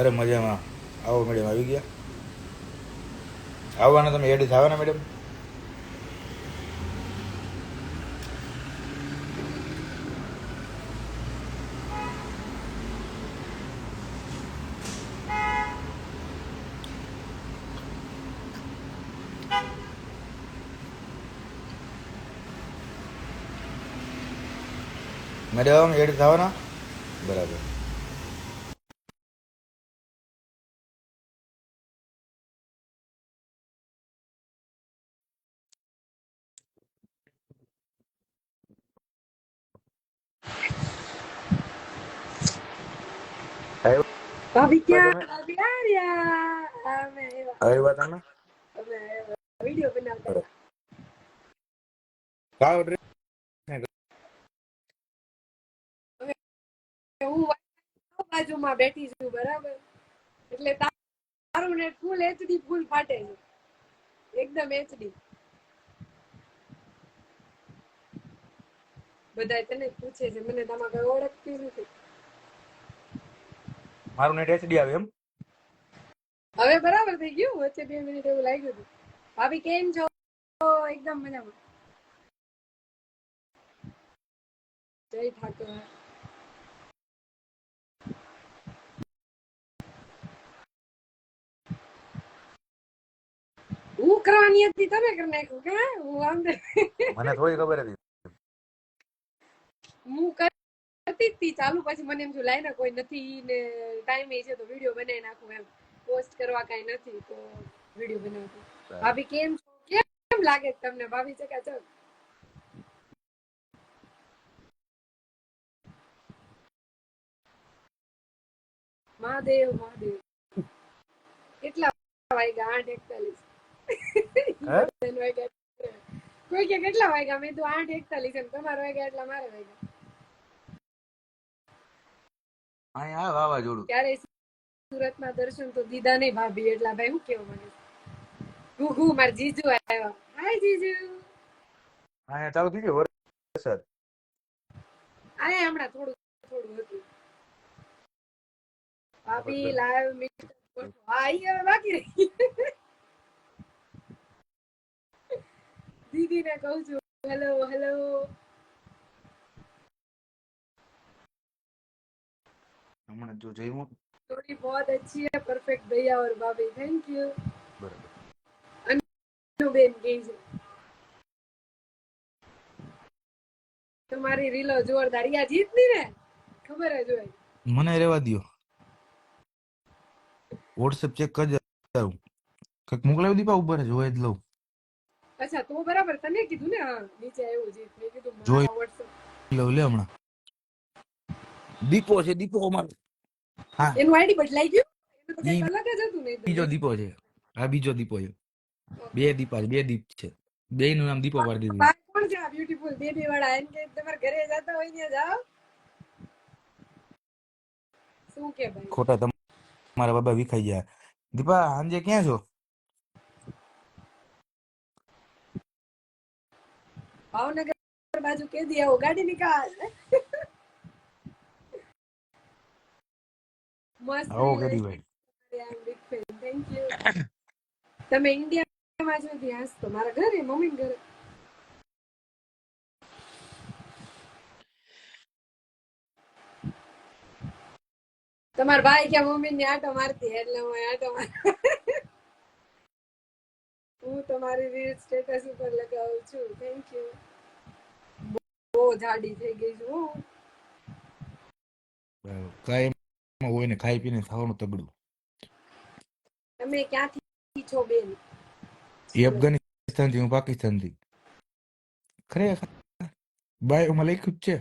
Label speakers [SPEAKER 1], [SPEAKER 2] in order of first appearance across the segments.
[SPEAKER 1] અરે મજામાં. આવો મેડમ આવી ગયા? આવવાના તમે એડી થવાના મેડમ મેડમ એડ થવાના? બરાબર. આવ્યો
[SPEAKER 2] va. ક્યાં આવ્યા અમે આવ્યા.
[SPEAKER 1] તમે
[SPEAKER 2] અમે. વીડિયો બનાવતા.
[SPEAKER 1] કાવ
[SPEAKER 2] હું બાજુમાં બેઠી છું બરાબર એટલે તારું નેટ ફૂલ એચડી ફૂલ ફાટે છે એકદમ એચડી બધા તને પૂછે છે મને તમારે કઈ ઓળખતી નથી
[SPEAKER 1] મારું નેટ એચડી આવે એમ.
[SPEAKER 2] હવે બરાબર થઈ ગયું? વચ્ચે બે મિનિટ એવું લાગ્યું હતું. ભાભી કેમ છો? એકદમ મજામાં. જય ઠાકોર. હું કરવાની હતી તમે કરી નાખ્યું કે? હું? આમ
[SPEAKER 1] મને થોડી ખબર હતી.
[SPEAKER 2] હું કરતી જ તી ચાલુ પછી મને એમ જો લાઈ ને કોઈ નથી ને ટાઈમ છે તો વીડિયો બનાવી નાખું એમ. પોસ્ટ કરવા કઈ નથી તો વીડિયો બનાવું ભાભી કેમ છો? કેમ લાગે તમને? ભાભી છે કે ચલ મહાદેવ મહાદેવ. કેટલા વાગ્યા? આઠ એકતાલીસ? કોઈ કે કેટલા વાગ્યા? મેં તો આઠ એકતાલીસ એમ. તમારા વાગ્યા એટલા મારા વાગ્યા?
[SPEAKER 1] અહીંયા આ વાવાઝોડું.
[SPEAKER 2] ક્યારે સુરતમાં દર્શન તો દીધા નહીં ભાભી એટલા ભાઈ હું કેવું મને ગુગુ માર જીજુ આવ્યો. હાય જીજુ.
[SPEAKER 1] અહીંયા ચાલુ થઈ ગયો વરસાદ.
[SPEAKER 2] આયા હમણાં થોડું થોડું હતું. ભાભી લાઈવ મીટ હા ઈ હવે બાકી રહી. દીદીને કહું છું હેલો હેલો.
[SPEAKER 1] હમણાં જો જઈમું
[SPEAKER 2] थोड़ी बहुत अच्छी है परफेक्ट भैया और भाभी थैंक यू
[SPEAKER 1] બરાબર
[SPEAKER 2] બેન કહે છે તમારી રીલો જોરદાર યા જીતની ને ખબર જ હોય
[SPEAKER 1] મને રહેવા દ્યો વોટ્સએપ ચેક કરજે કંઈક મોકલાવી દીપા ઉપર જોઈ જ લઉં
[SPEAKER 2] અચ્છા તો બરાબર તને કીધું ને હા નીચે આવ્યું જીત મેં કીધું
[SPEAKER 1] જોઈ.
[SPEAKER 2] મારા WhatsApp.
[SPEAKER 1] લઉં લે હમણાં દીપો છે દીપો અમારો હા
[SPEAKER 2] એનું આઈડી બદલાઈ ગયું? અલગ જ હતું ને
[SPEAKER 1] બીજો દીપો છે. આ બીજો દીપો છે. બે દીપા બે દીપ છે. બે નું નામ દીપો પાડી દીધું.
[SPEAKER 2] કોણ છે આ બ્યુટીફુલ બેબી વાળા? એમ કે તમારા ઘરે જતા હોય ને જાઓ. શું કે ભાઈ?
[SPEAKER 1] ખોટા તમ- તમારા બાબા વિખાઈ ગયા. દીપા હાંજે ક્યાં છો?
[SPEAKER 2] ભાવનગર બાજુ કે દી આવો. ગાડી નિકાલ મસ્ત
[SPEAKER 1] આવો
[SPEAKER 2] reel
[SPEAKER 1] કરી ભાઈ
[SPEAKER 2] I'm big fan. Thank you. તમે ઇન્ડિયામાં છો ત્યાં હસતો મારા ઘરે મમ્મી ઘરે તમારા ભાઈ કે મમ્મી ને આટો મારતી એટલે હું આટો માર હું તમારી રીલ સ્ટેટસ ઉપર લગાવું છું થેન્ક યુ બહુ જાડી થઈ ગઈ છું.
[SPEAKER 1] કાંઈ હોય ને ખાઈ પીને ખાવાનું તગડું.
[SPEAKER 2] તમે ક્યાંથી છો બેન?
[SPEAKER 1] એ અફઘાનિસ્તાનથી હું પાકિસ્તાનથી ખરેખર બાયોમાં લખ્યું જ છે.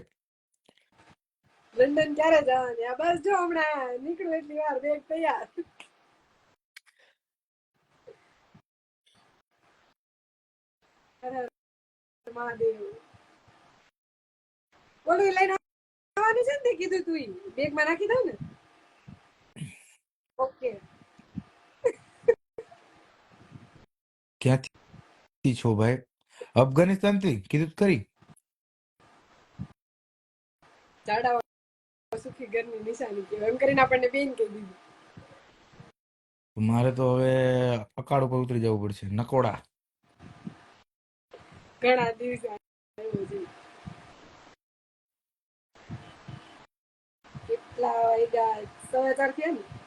[SPEAKER 2] લંડન ક્યારે જવાની? આ બસ જો હમણાં નીકળે એટલી વાર બેગ તૈયાર. મહાદેવ. ઓલું લઈને આવવાનું છે ને તે કીધું તું બેગમાં નાખી દઉં ને? ઓકે.
[SPEAKER 1] ક્યાંથી છો ભાઈ? અફઘાનિસ્તાનથી કીધું કરી.
[SPEAKER 2] જાડા સુખી ઘરની નિશાની કહેવાય. એમ કરીને આપણને બેન કહી દીધું.
[SPEAKER 1] મારે તો હવે અકાળ ઉપર ઉતરી જવું પડશે. નકોડા.
[SPEAKER 2] ઘણા દિવસ કેટલા વાગ્યા? સવા ચાર થયા ને?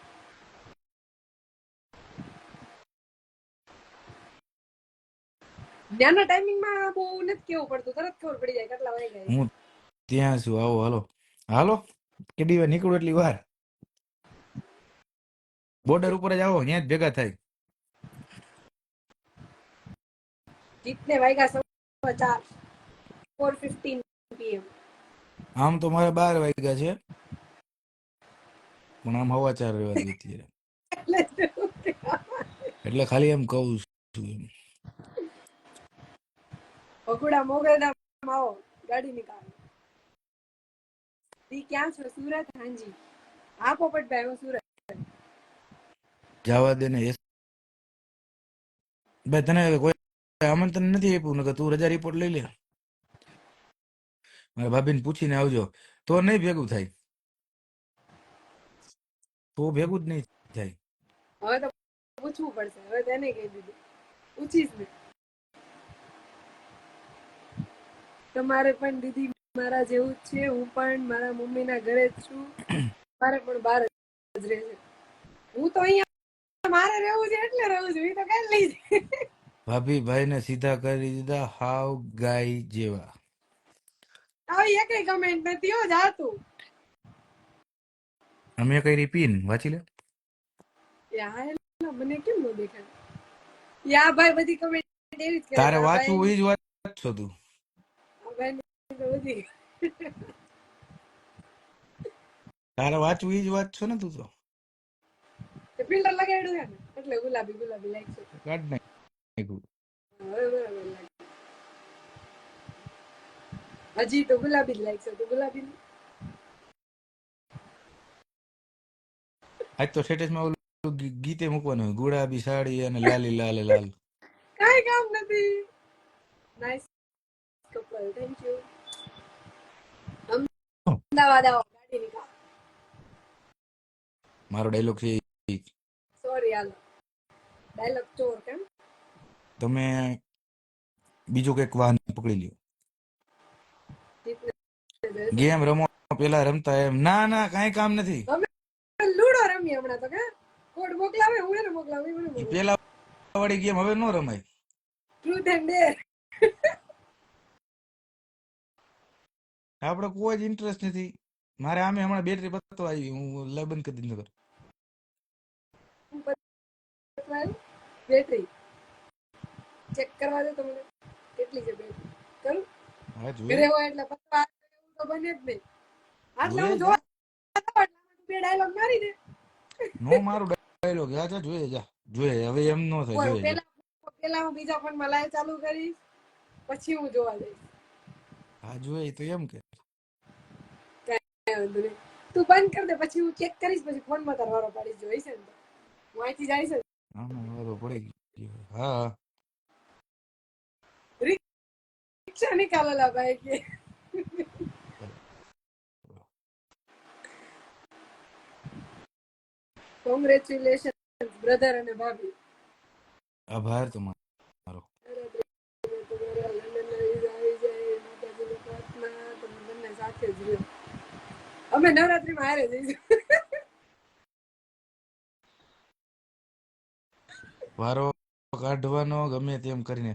[SPEAKER 2] ત્યાંના ટાઈમિંગમાં બહુ નથી કેવું પડતું. તરત ખબર પડી જાય કેટલા વાગે.
[SPEAKER 1] હું ત્યાં છું. આવો હાલો. હાલો. કેટલી વાર નીકળું એટલી વાર? બોર્ડર ઉપર જ આવો. ત્યાં જ ભેગા થાય.
[SPEAKER 2] જીતને વાગ્યા સવા ચાર. ફોર ફિફ્ટીન પીએમ
[SPEAKER 1] આમ તો મારે બાર વાગ્યા છે. પણ આમ હવા ચાર રહેવા દે એટલે ખાલી એમ કહું છું એમ.
[SPEAKER 2] ભગુડા મોગલધામ આવો ગાડી નીકાળો. દી ક્યાં છો? સુરત હાંજી. આ પોપટભાઈ હું સુરત.
[SPEAKER 1] જવા દે ને ભાઈ તને કોઈ આમંત્રણ નથી આપ્યું? નકર તું રજા રિપોર્ટ લઈ લે. મારા ભાભીને પૂછીને આવજો. તો નહીં ભેગું થાય. તો ભેગું જ નહીં થાય.
[SPEAKER 2] હવે તો પૂછવું પડશે. હવે તેને કહી દીધું. પૂછીશ ને. તમારે પણ દીદી મારા જેવું જ છે. હું પણ મારા મમ્મીના ઘરે જ છું. મારે પણ બહાર જ રહે છે. હું તો અહીંયા મારે રહેવું છે એટલે રહું છું. એ તો કઈ લઈ જાય
[SPEAKER 1] ભાભી ભાઈને સીધા કરી દીધા. હાવ ગાય જેવા.
[SPEAKER 2] આવી એકેય કમેન્ટ નથી હો જાતું.
[SPEAKER 1] અમે કઈ રીપીન વાંચી લે?
[SPEAKER 2] યા એલા મને કેમ ન દેખાય? યા ભાઈ બધી કમેન્ટ એવી જ કરે.
[SPEAKER 1] તારે વાંચવું એ જ વાંચશો તું.
[SPEAKER 2] આ તો બધી
[SPEAKER 1] તારે વાંચવી જ વાત છે ને તું તો.
[SPEAKER 2] ફિલ્ટર લગાડ્યું છે ને એટલે ગુલાબી ગુલાબી લાગશે
[SPEAKER 1] કાઢ નાખ્યું
[SPEAKER 2] હવે હજી તો ગુલાબી જ છે તો ગુલાબી
[SPEAKER 1] આજ તો સ્ટેટસમાં ઓલું ગીતે મૂકવાનું ગુલાબી સાડી અને લાલી લાલ લાલ.
[SPEAKER 2] કાઈ કામ નથી. Nice couple thank you Ahmedabad આવો ગાડી નીકાળો
[SPEAKER 1] મારો ડાયલોગ છે
[SPEAKER 2] સોરી હાલો. ડાયલોગ ચોર કેમ?
[SPEAKER 1] તમે બીજો કંઈક વાહન પકડી લ્યો. ગેમ રમો પેલા રમતા એમ. ના ના કાંઈ કામ નથી.
[SPEAKER 2] લૂડો રમીએ હમણાં તો કે? કોડ મોકલાવે હું એને મોકલાવે
[SPEAKER 1] પેલા વાળી ગેમ હવે ન રમાય.
[SPEAKER 2] ટ્રુથ એન્ડ ડેર
[SPEAKER 1] આપણે કોઈ જ ઇન્ટરેસ્ટ નથી. મારે આમે હમણાં બેટરી બતો આવી. હું લબન કરી દીધું
[SPEAKER 2] બેટરી ચેક કરવા દે તમને કેટલી છે બેટરી કરું ઘરે હોય એટલે પપ્પા તો બને જ નહીં. આટલા હું જોવા જાઉં એટલે આમાં બે ડાયલોગ મારી દે.
[SPEAKER 1] નો મારું ડાયલોગ જા જા જોઈએ જા. જોઈએ હવે એમ નો થાય જોઈએ
[SPEAKER 2] પેલા હું બીજા ફોનમાં લાઈવ ચાલુ કરીશ પછી હું જોવા જઈશ.
[SPEAKER 1] હા જોઈએ તો એમ કે.
[SPEAKER 2] તું બંધ કર દે પછી હું ચેક કરીશ પછી ફોનમાં તારો વારો પાડીશ જોઈશ ને હું અહીંથી જઈશ જ.
[SPEAKER 1] પડી ગયો. હા. હા.
[SPEAKER 2] રિક્ષા નિકાલો ભાઈ કે. કોંગ્રેચ્યુલેશન બ્રધર અને ભાભી.
[SPEAKER 1] આભાર
[SPEAKER 2] તમારા લંડનના વિઝા આવી જાય માતાજીની પ્રાર્થના તમે બંને સાથે જ રહ્યો અમે નવરાત્રીમાં હારે જઈશું.
[SPEAKER 1] વારો કાઢવાનો ગમે તેમ કરીને.